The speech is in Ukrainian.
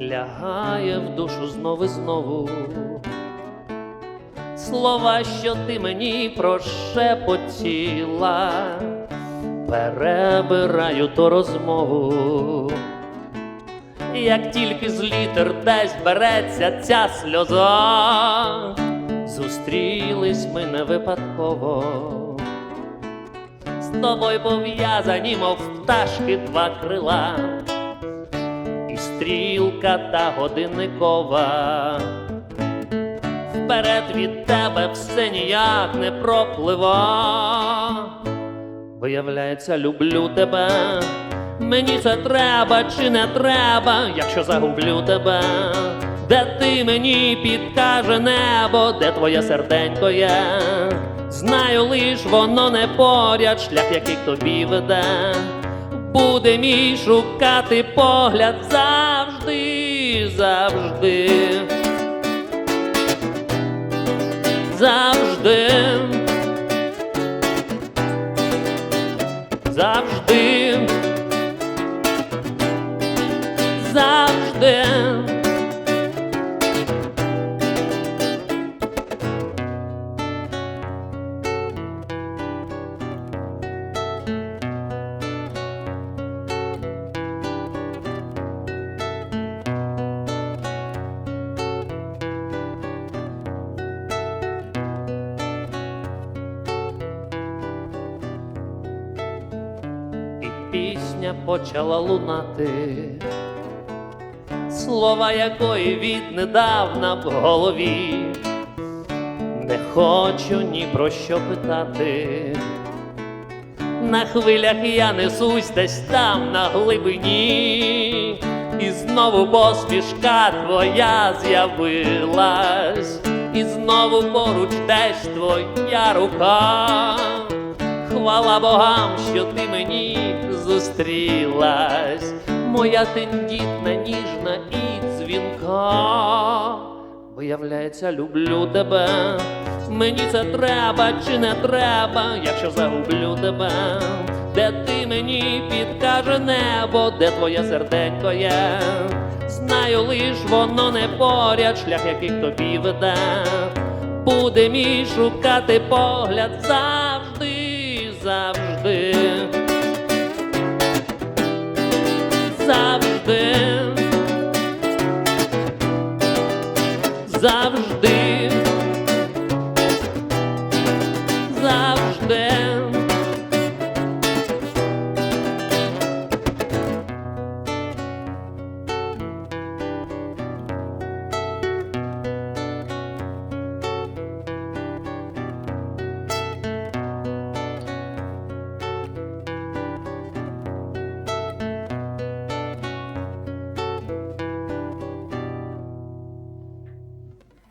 лягає в душу знову і знову. Слова, що ти мені прошепотіла, перебираю ту розмову. Як тільки з літер десь береться ця сльоза, зустрілись ми не випадково. З тобою пов'язані, мов пташки два крила, стрілка та годинникова. Вперед від тебе все ніяк не проплива. Виявляється, люблю тебе. Мені це треба чи не треба, якщо загублю тебе, де ти мені підкаже небо, де твоє серденько є. Знаю лиш воно не поряд, шлях, який тобі веде. Буде мій шукати погляд завжди, завжди. Завжди. Завжди. Завжди. Пісня почала лунати, слова якої віднедавна в голові, не хочу ні про що питати. На хвилях я несусь десь там на глибині, і знову посмішка твоя з'явилась, і знову поруч десь твоя рука. Хвала богам, що ти мені зустрілась, моя тендітна, ніжна і дзвінка. Виявляється, люблю тебе, мені це треба чи не треба, якщо загублю тебе, де ти мені підкаже небо, де твоє серденько є. Знаю лиш воно не поряд, шлях, який тобі веде. Буде мій шукати погляд завжди.